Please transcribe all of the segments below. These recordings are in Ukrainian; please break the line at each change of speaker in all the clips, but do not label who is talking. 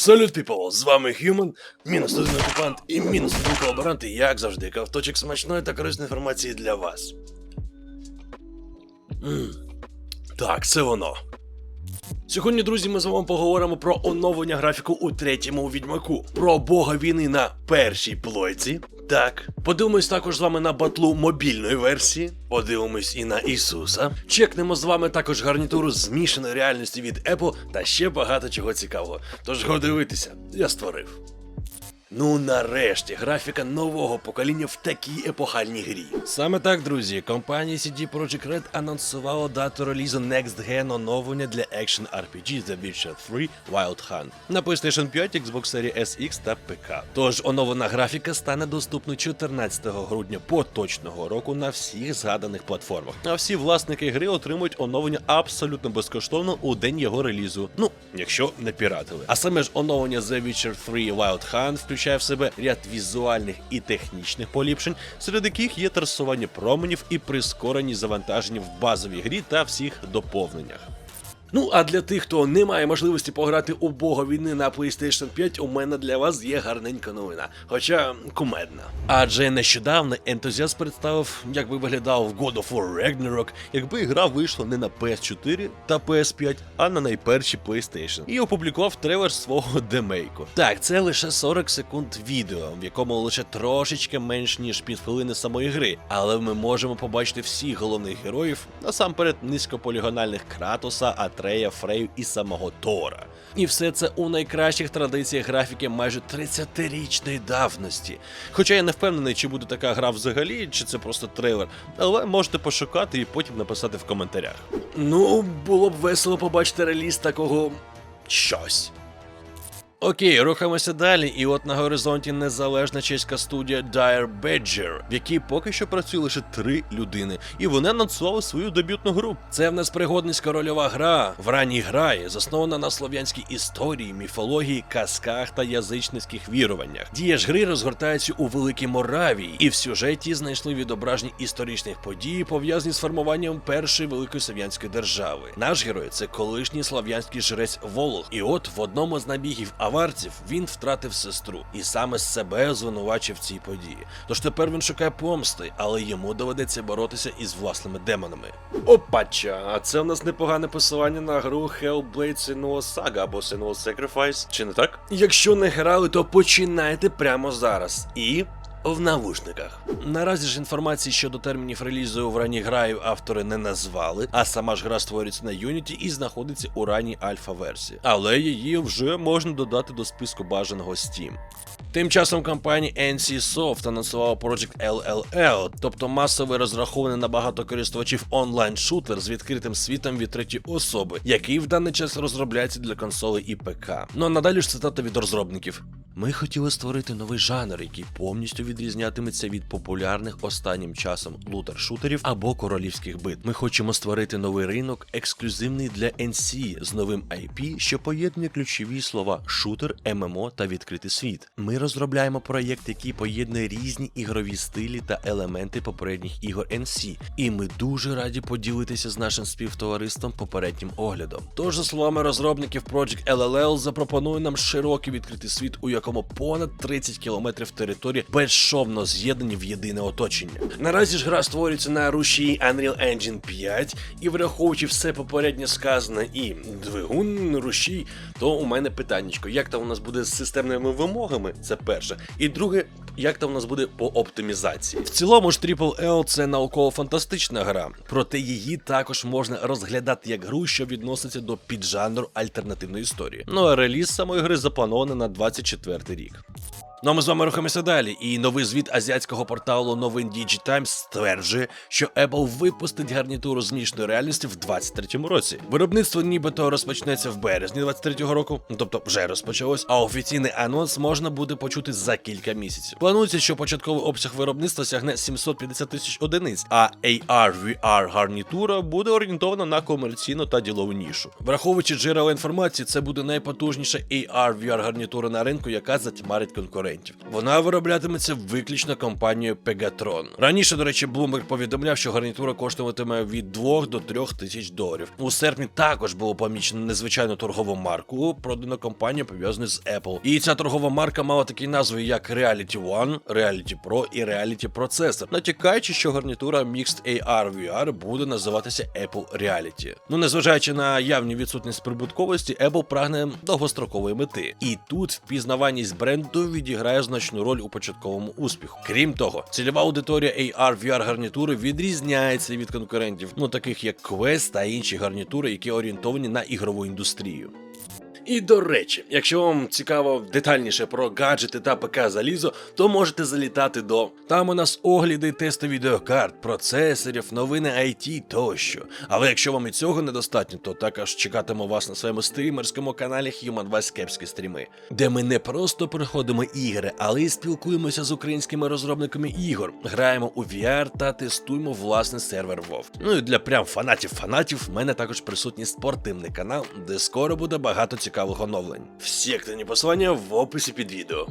Салют, people! З вами Human, мінус один окупант і мінус один колаборант, і як завжди, кавточок смачної та корисної інформації для вас. М. Так, це воно. Сьогодні, друзі, ми з вами поговоримо про оновлення графіку у третьому відьмаку, про бога війни на першій плойці. Так, подивимось також з вами на батлу мобільної версії, подивимось і на Ісуса. Чекнемо з вами також гарнітуру змішаної реальності від Apple та ще багато чого цікавого. Тож го дивитися, я створив. Ну нарешті графіка нового покоління в такій епохальній грі. Саме так, друзі, компанія CD Projekt Red анонсувала дату релізу Next Gen оновлення для Action RPG The Witcher 3 Wild Hunt на PlayStation 5, Xbox Series SX та ПК. Тож оновлена графіка стане доступною 14 грудня поточного року на всіх згаданих платформах. А всі власники гри отримують оновлення абсолютно безкоштовно у день його релізу. Ну, якщо не піратили. А саме ж оновлення The Witcher 3 Wild Hunt включає в себе ряд візуальних і технічних поліпшень, серед яких є трасування променів і прискорені завантаження в базовій грі та всіх доповненнях. Ну а для тих, хто не має можливості пограти у Бога війни на PlayStation 5, у мене для вас є гарненька новина, хоча кумедна. Адже нещодавно ентузіаст представив, як би виглядав God of War Ragnarok, якби гра вийшла не на PS4 та PS5, а на найперші PlayStation, і опублікував трейлер свого демейку. Так, це лише 40 секунд відео, в якому лише трошечки менш ніж півхвилини самої гри, але ми можемо побачити всіх головних героїв, насамперед низькополігональних Кратоса, Атрея, Фрею і самого Тора. І все це у найкращих традиціях графіки майже 30-річної давності. Хоча я не впевнений, чи буде така гра взагалі, чи це просто трейлер, але можете пошукати і потім написати в коментарях. Ну, було б весело побачити реліз такого щось. Окей, рухаємося далі, і от на горизонті незалежна чеська студія Dire Badger, в якій поки що працює лише три людини, і вони анонсували свою дебютну гру. Це в нас пригодницька рольова гра в ранній граї, заснована на слов'янській історії, міфології, казках та язичницьких віруваннях. Дія ж гри розгортається у Великій Моравії, і в сюжеті знайшли відображення історичних подій, пов'язані з формуванням першої великої слов'янської держави. Наш герой це колишній слов'янський жрець Волох. І от в одному з набігів аварців він втратив сестру і саме себе звинувачив в цій події. Тож тепер він шукає помсти, але йому доведеться боротися із власними демонами. Опача, а це в нас непогане посилання на гру Hellblade Senua's Saga або Senua's Sacrifice, чи не так? Якщо не грали, то починайте прямо зараз і. В навушниках наразі ж інформації щодо термінів релізу в ранній граю автори не назвали, а сама ж гра створюється на Unity і знаходиться у ранній альфа-версії, але її вже можна додати до списку бажаного Steam. Тим часом компанія NC Soft анонсувала Project LLL, тобто масовий розрахований на багато користувачів онлайн-шутер з відкритим світом від третьої особи, який в даний час розробляється для консолей і ПК. Ну а надалі ж цитата від розробників. Ми хотіли створити новий жанр, який повністю відрізнятиметься від популярних останнім часом лутер-шутерів або королівських бит. Ми хочемо створити новий ринок, ексклюзивний для NC з новим IP, що поєднує ключові слова шутер, ММО та відкритий світ. Ми розробляємо проєкт, який поєднує різні ігрові стилі та елементи попередніх ігор NC, і ми дуже раді поділитися з нашим співтовариством попереднім оглядом. Тож, за словами розробників, Project LLL запропонує нам широкий відкритий світ, у якому понад 30 кілометрів території безшовно з'єднані в єдине оточення. Наразі ж гра створюється на рушії Unreal Engine 5, і враховуючи все попереднє сказане і двигун, рушій, то у мене питаннячко, як там у нас буде з системними вимогами, це перше. І друге, як там у нас буде по оптимізації. В цілому ж Triple це науково-фантастична гра, проте її також можна розглядати як гру, що відноситься до піджанру альтернативної історії. Ну а реліз самої гри запланований на 24 рік. Ну а ми з вами рухаємося далі. І новий звіт азіатського порталу новин Digitimes стверджує, що Apple випустить гарнітуру змішної реальності в 23-му році. Виробництво нібито розпочнеться в березні 23-го року, тобто вже розпочалось, а офіційний анонс можна буде почути за кілька місяців. Планується, що початковий обсяг виробництва сягне 750 тисяч одиниць, а AR-VR гарнітура буде орієнтована на комерційну та ділову нішу. Враховуючи джерела інформації, це буде найпотужніша AR-VR гарнітура на ринку, яка затьмарить конкуренцію. Конкурентів. Вона вироблятиметься виключно компанією Pegatron. Раніше, до речі, Bloomberg повідомляв, що гарнітура коштуватиме від 2 до 3 тисяч доларів. У серпні також було помічено незвичайну торгову марку, продану компанію пов'язану з Apple. І ця торгова марка мала такі назви, як Reality One, Reality Pro і Reality Processor, натякаючи, що гарнітура Mixed AR VR буде називатися Apple Reality. Ну, незважаючи на явні відсутність прибутковості, Apple прагне довгострокової мети. І тут впізнаваність бренду відіграє значну роль у початковому успіху. Крім того, цільова аудиторія AR VR гарнітури відрізняється від конкурентів, ну таких як Quest та інші гарнітури, які орієнтовані на ігрову індустрію. І до речі, якщо вам цікаво детальніше про гаджети та ПК залізо, то можете залітати до там у нас огляди, тести відеокарт, процесорів, новини IT тощо. Але якщо вам і цього недостатньо, то також чекатиму вас на своєму стрімерському каналі Human Vice Кепські стріми, де ми не просто проходимо ігри, але й спілкуємося з українськими розробниками ігор, граємо у VR та тестуємо власний сервер WoW. Ну і для прям фанатів-фанатів в мене також присутній спортивний канал, де скоро буде багато цікавих оновлень. Всі активні посилання в описі під відео.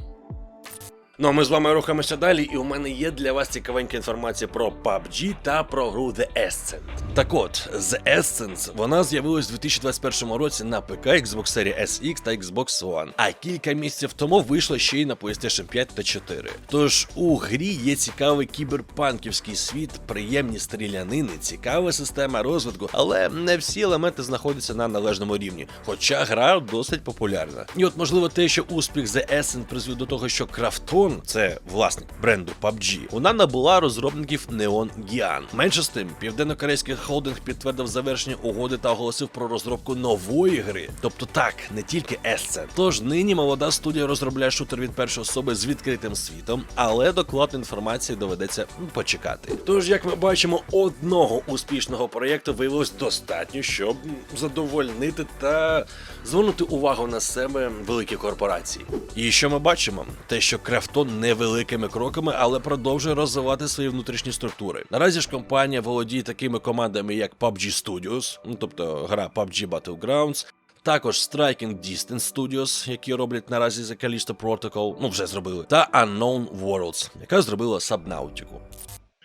Ну а ми з вами рухаємося далі, і у мене є для вас цікавенька інформація про PUBG та про гру The Ascent. Так от, The Ascent, вона з'явилась у 2021 році на ПК, Xbox Series SX та Xbox One, а кілька місяців тому вийшло ще й на PlayStation 5 та 4. Тож у грі є цікавий кіберпанківський світ, приємні стрілянини, цікава система розвитку, але не всі елементи знаходяться на належному рівні, хоча гра досить популярна. І от можливо те, що успіх The Ascent призвів до того, що Крафтон, це власник бренду PUBG, вона набула розробників Neon Gian. Менше з тим, південно-корейський холдинг підтвердив завершення угоди та оголосив про розробку нової гри. Тобто так, не тільки Ascent. Тож нині молода студія розробляє шутер від першої особи з відкритим світом, але докладної інформації доведеться почекати. Тож, як ми бачимо, одного успішного проєкту виявилось достатньо, щоб задовольнити та звернути увагу на себе великі корпорації. І що ми бачимо? Те, що Крафтон невеликими кроками, але продовжує розвивати свої внутрішні структури. Наразі ж компанія володіє такими командами, як PUBG Studios, ну тобто гра PUBG Battlegrounds, також Striking Distance Studios, які роблять наразі The Callisto Protocol, ну вже зробили, та Unknown Worlds, яка зробила Subnautica.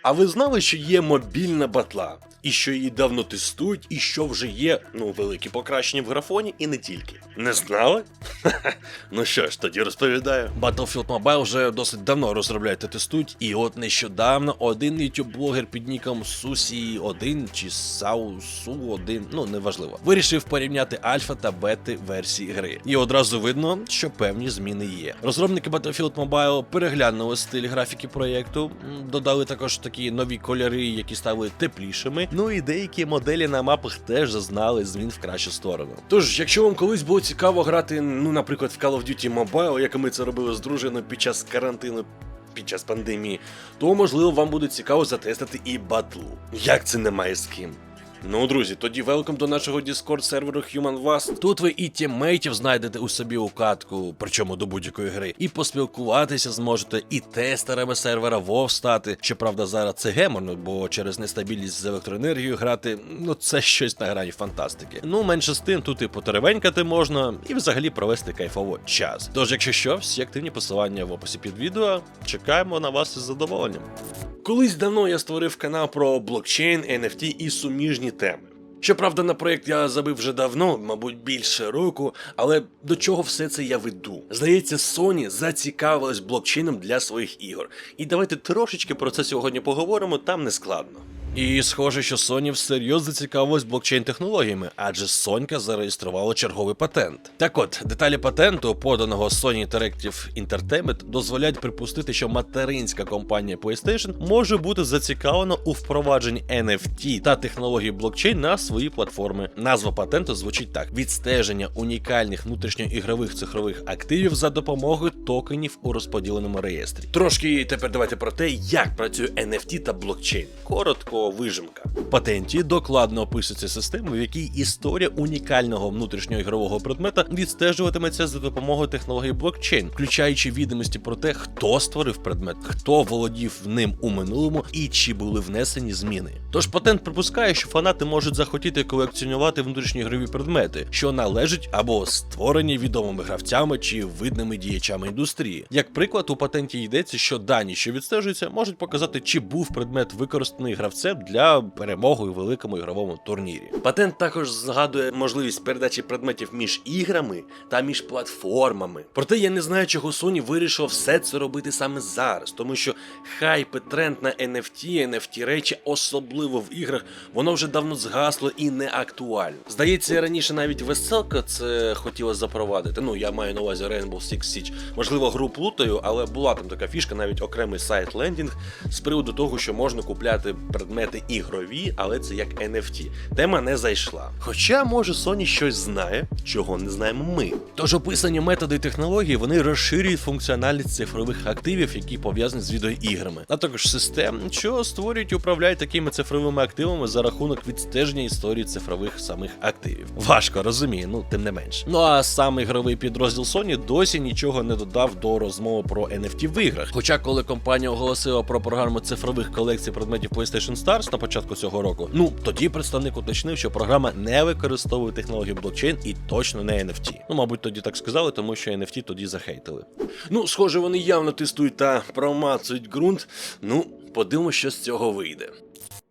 А ви знали, що є мобільна батла, і що її давно тестують, і що вже є ну великі покращення в графоні, і не тільки. Не знали? ну що ж, тоді розповідаю. Battlefield Mobile вже досить давно розробляють та тестують, і от нещодавно один youtube блогер під ніком Сусі 1 чи Саусу 1, ну неважливо, вирішив порівняти альфа та бети версії гри. І одразу видно, що певні зміни є. Розробники Battlefield Mobile переглянули стиль графіки проєкту, додали також такі нові кольори, які стали теплішими. Ну і деякі моделі на мапах теж зазнали змін в кращу сторону. Тож, якщо вам колись було цікаво грати, ну, наприклад, в Call of Duty Mobile, як ми це робили з дружиною під час карантину. Під час пандемії, то можливо вам буде цікаво затестити і батлу. Як це немає з ким? Ну, друзі, тоді велком до нашого Discord серверу Human Vast. Тут ви і тіммейтів знайдете у собі у катку, причому до будь-якої гри, і поспілкуватися зможете, і тестерами сервера WoW стати. Щоправда, зараз це геморно, бо через нестабільність з електроенергією грати, ну це щось на грані фантастики. Ну, менше з тим, тут і потеревенькати можна, і взагалі провести кайфово час. Тож, якщо що, всі активні посилання в описі під відео. Чекаємо на вас із задоволенням. Колись давно я створив канал про блокчейн, NFT і суміжні теми. Щоправда, на проєкт я забив вже давно, мабуть, більше року, але до чого все це я веду? Здається, Sony зацікавилась блокчейном для своїх ігор. І давайте трошечки про це сьогодні поговоримо, там не складно. І схоже, що Sony всерйоз зацікавилась блокчейн-технологіями, адже Сонька зареєструвала черговий патент. Так от, деталі патенту, поданого Sony Interactive Entertainment, дозволяють припустити, що материнська компанія PlayStation може бути зацікавлена у впровадженні NFT та технології блокчейн на свої платформи. Назва патенту звучить так: відстеження унікальних внутрішньоігрових цифрових активів за допомогою токенів у розподіленому реєстрі. Трошки тепер давайте про те, як працює NFT та блокчейн. Коротко або вижимка. В патенті докладно описується система, в якій історія унікального внутрішнього ігрового предмета відстежуватиметься за допомогою технології блокчейн, включаючи відомості про те, хто створив предмет, хто володів ним у минулому і чи були внесені зміни. Тож патент припускає, що фанати можуть захотіти колекціонувати внутрішні ігрові предмети, що належать або створені відомими гравцями чи видними діячами індустрії. Як приклад, у патенті йдеться, що дані, що відстежуються, можуть показати, чи був предмет використаний гравцем для перемоги у великому ігровому турнірі. Патент також згадує можливість передачі предметів між іграми та між платформами. Проте я не знаю, чого Sony вирішила все це робити саме зараз, тому що хайп і тренд на NFT, NFT речі, особливо в іграх, воно вже давно згасло і не актуально. Здається, раніше навіть веселка це хотіла запровадити. Ну я маю на увазі Rainbow Six Siege. Можливо, гру плутаю, але була там така фішка, навіть окремий сайт лендінг з приводу того, що можна купляти предмети ігрові, але це як NFT. Тема не зайшла. Хоча, може, Sony щось знає, чого не знаємо ми. Тож описані методи і технології вони розширюють функціональність цифрових активів, які пов'язані з відеоіграми, а також систем, що створюють і управляють такими цифровими активами за рахунок відстеження історії цифрових самих активів. Важко розумію, ну тим не менш. Ну а сам ігровий підрозділ Sony досі нічого не додав до розмови про NFT в іграх. Хоча, коли компанія оголосила про програму цифрових колекцій предметів PlayStation Stars на початку цього року, ну тоді представник уточнив, що програма не використовує технологію блокчейн і точно не NFT. Ну, мабуть, тоді так сказали, тому що NFT тоді захейтили. Ну, схоже, вони явно тестують та промацують ґрунт. Ну, подивимося, що з цього вийде.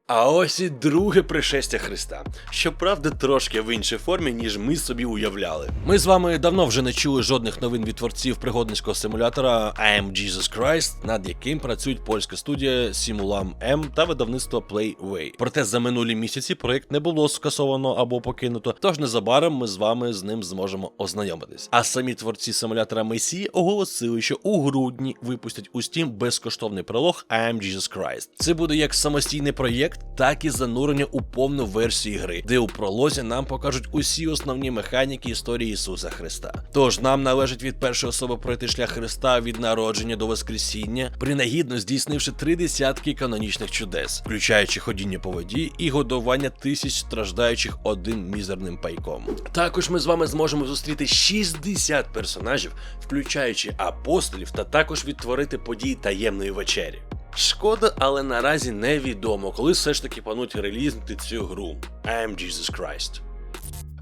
А ось і друге пришестя Христа. Щоправда, трошки в іншій формі, ніж ми собі уявляли. Ми з вами давно вже не чули жодних новин від творців пригодницького симулятора I am Jesus Christ, над яким працюють польська студія Simulam M та видавництво Playway. Проте за минулі місяці проект не було скасовано або покинуто, тож незабаром ми з вами з ним зможемо ознайомитись. А самі творці симулятора Месії оголосили, що у грудні випустять у Steam безкоштовний пролог I am Jesus Christ. Це буде як самостійний проєкт, так і занурення у повну версію гри, де у пролозі нам покажуть усі основні механіки історії Ісуса Христа. Тож нам належить від першої особи пройти шлях Христа від народження до Воскресіння, принагідно здійснивши три десятки канонічних чудес, включаючи ходіння по воді і годування тисяч страждаючих одним мізерним пайком. Також ми з вами зможемо зустріти 60 персонажів, включаючи апостолів, та також відтворити події таємної вечері. Шкода, але наразі невідомо, коли все ж таки планують релізнути цю гру. I am Jesus Christ.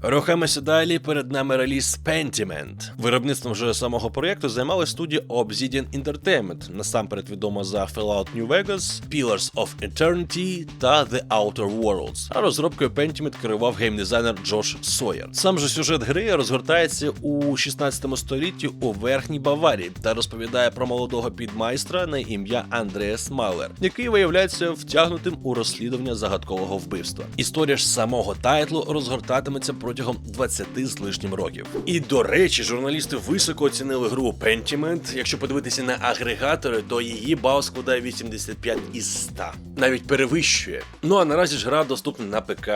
Рухаємося далі. Перед нами реліз Pentiment. Виробництвом вже самого проєкту займалась студія Obsidian Entertainment, насамперед відома за Fallout New Vegas, Pillars of Eternity та The Outer Worlds. А розробкою Pentiment керував геймдизайнер Джош Сойер. Сам же сюжет гри розгортається у 16 столітті у Верхній Баварії та розповідає про молодого підмайстра на ім'я Андреас Малер, який виявляється втягнутим у розслідування загадкового вбивства. Історія ж самого тайтлу розгортатиметься протягом 20 з лишнім років. І до речі, журналісти високо оцінили гру Pentiment. Якщо подивитися на агрегатори, то її бал складає 85 із 100. Навіть перевищує. Ну а наразі ж гра доступна на ПК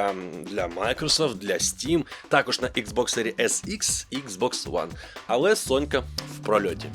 для Microsoft, для Steam, також на Xbox Series SX, Xbox One. Але Сонька в прольоті.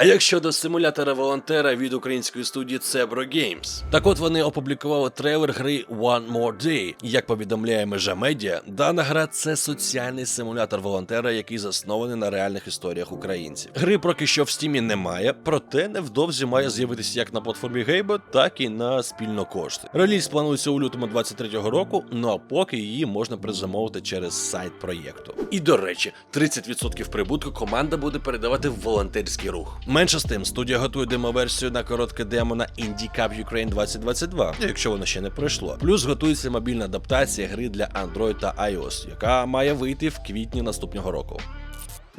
А як щодо симулятора волонтера від української студії Cebro Games? Так от вони опублікували трейлер гри One More Day. Як повідомляє межа медіа, дана гра це соціальний симулятор волонтера, який заснований на реальних історіях українців. Гри поки що в стімі немає, проте невдовзі має з'явитися як на платформі Гейба, так і на спільно кошти. Реліз планується у лютому 23-го року, ну а поки її можна призамовити через сайт проєкту. І до речі, 30% прибутку команда буде передавати в волонтерський рух. Менше з тим, студія готує демоверсію на коротке демо на Indie Cup Ukraine 2022, якщо воно ще не пройшло. Плюс готується мобільна адаптація гри для Android та iOS, яка має вийти в квітні наступного року.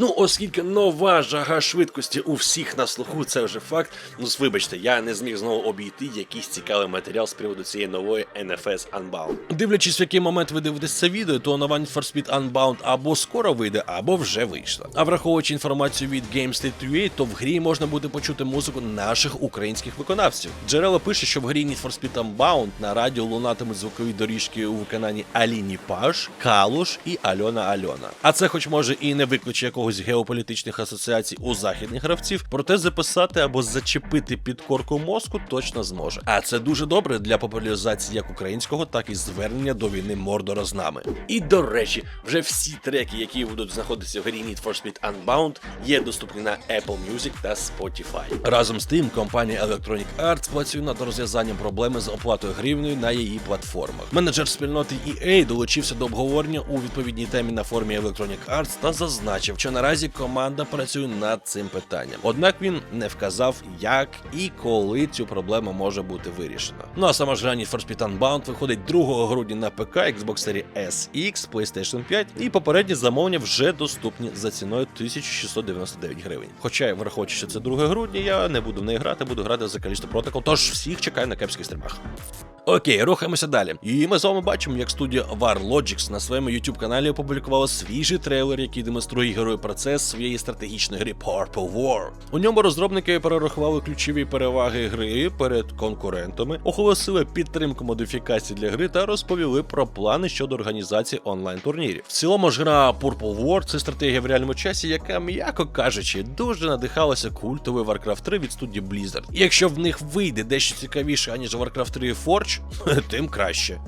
Ну, оскільки нова жага швидкості у всіх на слуху, це вже факт. Ну, вибачте, я не зміг знову обійти якийсь цікавий матеріал з приводу цієї нової NFS Unbound. Дивлячись, в який момент ви дивитесь це відео, то нова Need for Speed Unbound або скоро вийде, або вже вийшла. А враховуючи інформацію від GameState.ua, то в грі можна буде почути музику наших українських виконавців. Джерело пише, що в грі Need for Speed Unbound на радіо лунатимуть звукові доріжки у виконанні Аліні Паш, Калуш і Альона Альона. А це, хоч може і не викличе якогось якихось геополітичних асоціацій у західних гравців, проте записати або зачепити підкорку мозку точно зможе. А це дуже добре для популяризації як українського, так і звернення до війни Мордора з нами. І до речі, вже всі треки, які будуть знаходитися в грі Need for Speed Unbound, є доступні на Apple Music та Spotify. Разом з тим, компанія Electronic Arts працює над розв'язанням проблеми з оплатою гривнею на її платформах. Менеджер спільноти EA долучився до обговорення у відповідній темі на форумі Electronic Arts та зазначив, що наразі команда працює над цим питанням. Однак він не вказав, як і коли цю проблему може бути вирішена. Ну а сама ж гра Need for Speed Unbound виходить 2 грудня на ПК, Xbox Series S, X, PlayStation 5, і попередні замовлення вже доступні за ціною 1699 гривень. Хоча, враховуючи, що це 2 грудня, я не буду в неї грати, буду грати за Callisto Protocol, тож всіх чекаю на кепських стрімах. Окей, рухаємося далі. І ми з вами бачимо, як студія Warlogics на своєму youtube каналі опублікувала свіжий трейлер, який демонструє герой процес своєї стратегічної гри Purple War. У ньому розробники перерахували ключові переваги гри перед конкурентами, оголосили підтримку модифікацій для гри та розповіли про плани щодо організації онлайн-турнірів. В цілому ж гра Purple War це стратегія в реальному часі, яка, м'яко кажучи, дуже надихалася культовою Warcraft 3 від студії Blizzard. І якщо в них вийде дещо цікавіше, аніж Warcraft 3 Forge, тим краще.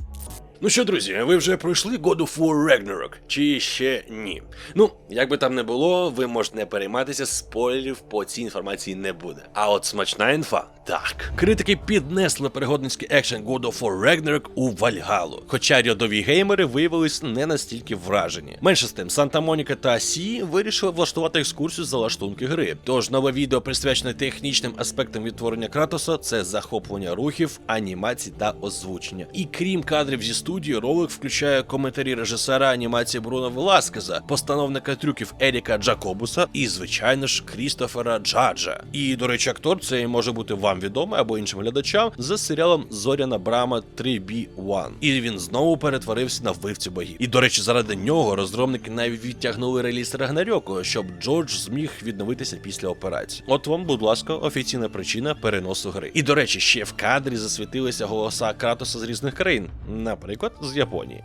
Ну що, друзі, ви вже пройшли God of War Ragnarok? Чи ще ні? Ну, як би там не було, ви можете не перейматися, спойлерів по цій інформації не буде. А от смачна інфа так. Критики піднесли пригодницький екшен God of War Ragnarok у Вальгалу. Хоча рядові геймери виявились не настільки вражені. Менше з тим, Санта Моніка та Сі вирішили влаштувати екскурсію за лаштунки гри. Тож нове відео присвячене технічним аспектам відтворення Кратоса це захоплення рухів, анімацій та озвучення. І крім кадрів зі студії, ролик включає коментарі режисера анімації Бруно Веласкеза, постановника трюків Еріка Джакобуса і, звичайно ж, Крістофера Джаджа. І, до речі, актор цей може бути вам відомий або іншим глядачам за серіалом Зоряна Брама 3B1. І він знову перетворився на вбивцю богів. І, до речі, заради нього розробники навіть відтягнули реліз Рагнарьоку, щоб Джордж зміг відновитися після операції. От вам, будь ласка, офіційна причина переносу гри. І, до речі, ще в кадрі засвітилися голоса Кратоса з різних країн, наприклад, з Японії.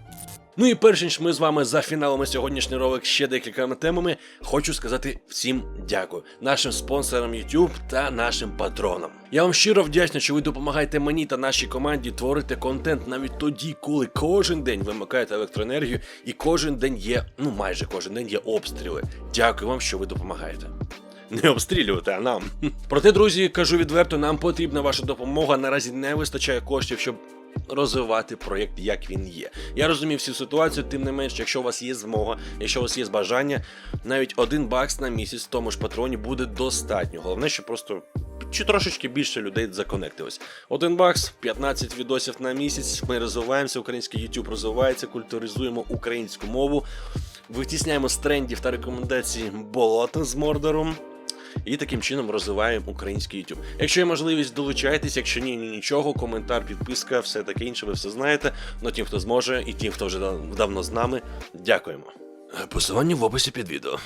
Ну і перш ніж ми з вами зафіналимо сьогоднішній ролик ще декількома темами, хочу сказати всім дякую нашим спонсорам YouTube та нашим патронам. Я вам щиро вдячний, що ви допомагаєте мені та нашій команді творити контент навіть тоді, коли кожен день вимикаєте електроенергію і кожен день є, ну майже кожен день є обстріли. Дякую вам, що ви допомагаєте. Не обстрілювати, а нам. Проте, друзі, кажу відверто, нам потрібна ваша допомога. Наразі не вистачає коштів, щоб розвивати проєкт, як він є. Я розумію всю ситуацію, тим не менш, якщо у вас є змога, якщо у вас є бажання, навіть один бакс на місяць в тому ж патроні буде достатньо. Головне, щоб просто чи трошечки більше людей законектилось. Один бакс, 15 відосів на місяць. Ми розвиваємося, український YouTube розвивається, культуризуємо українську мову, витісняємо з трендів та рекомендацій болота з мордором. І таким чином розвиваємо український YouTube. Якщо є можливість, долучайтесь, якщо ні, ні нічого, коментар, підписка, все таке інше, ви все знаєте. Ну тим, хто зможе, і тим, хто вже давно з нами, дякуємо. Посилання в описі під відео.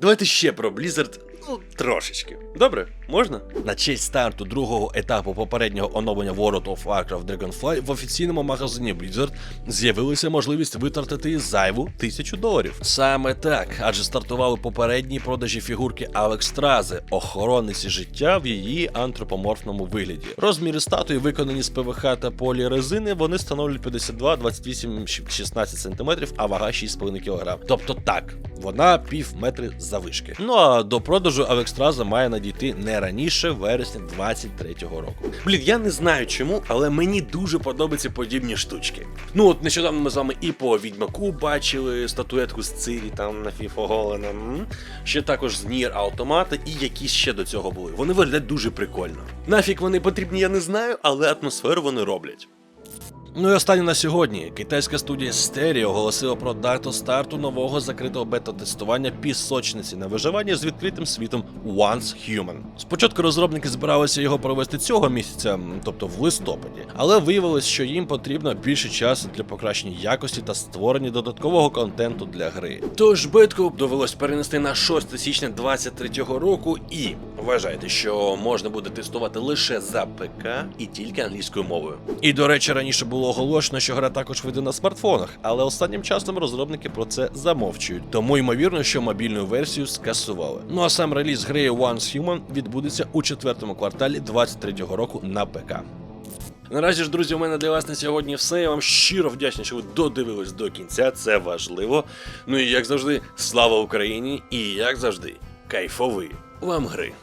Давайте ще про Blizzard, ну, трошечки. Добре, можна? На честь старту другого етапу попереднього оновлення World of Warcraft Dragonfly в офіційному магазині Blizzard з'явилася можливість витратити зайву тисячу доларів. Саме так, адже стартували попередні продажі фігурки Алекс Трази, охоронниці життя в її антропоморфному вигляді. Розміри статуї, виконані з ПВХ та полірезини, вони становлять 52, 28, 16 см, а вага 6,5 кг. Тобто так, вона пів метри завишки. Ну а до продажу Алекстраза має надійти не раніше вересня 23-го року. Блін, я не знаю чому, але мені дуже подобаються подібні штучки. Ну от нещодавно ми з вами і по відьмаку бачили статуетку з Цирі там на Фіфоголена. Ще також з Нір Автомата і якісь ще до цього були. Вони виглядають дуже прикольно. Нафік вони потрібні, я не знаю, але атмосферу вони роблять. Ну і останнє на сьогодні. Китайська студія Stereo оголосила про дату старту нового закритого бета-тестування пісочниці на виживання з відкритим світом Once Human. Спочатку розробники збиралися його провести цього місяця, тобто в листопаді, але виявилось, що їм потрібно більше часу для покращення якості та створення додаткового контенту для гри. Тож бетку довелось перенести на 6 січня 2023 року, і Вважайте, що можна буде тестувати лише за ПК і тільки англійською мовою. І до речі, раніше було оголошено, що гра також вийде на смартфонах, але останнім часом розробники про це замовчують. Тому ймовірно, що мобільну версію скасували. Ну а сам реліз гри Once Human відбудеться у четвертому кварталі 23-го року на ПК. Наразі ж, друзі, у мене для вас на сьогодні все. Я вам щиро вдячний, що ви додивились до кінця. Це важливо. Ну і як завжди, слава Україні! І як завжди, кайфовий вам гри.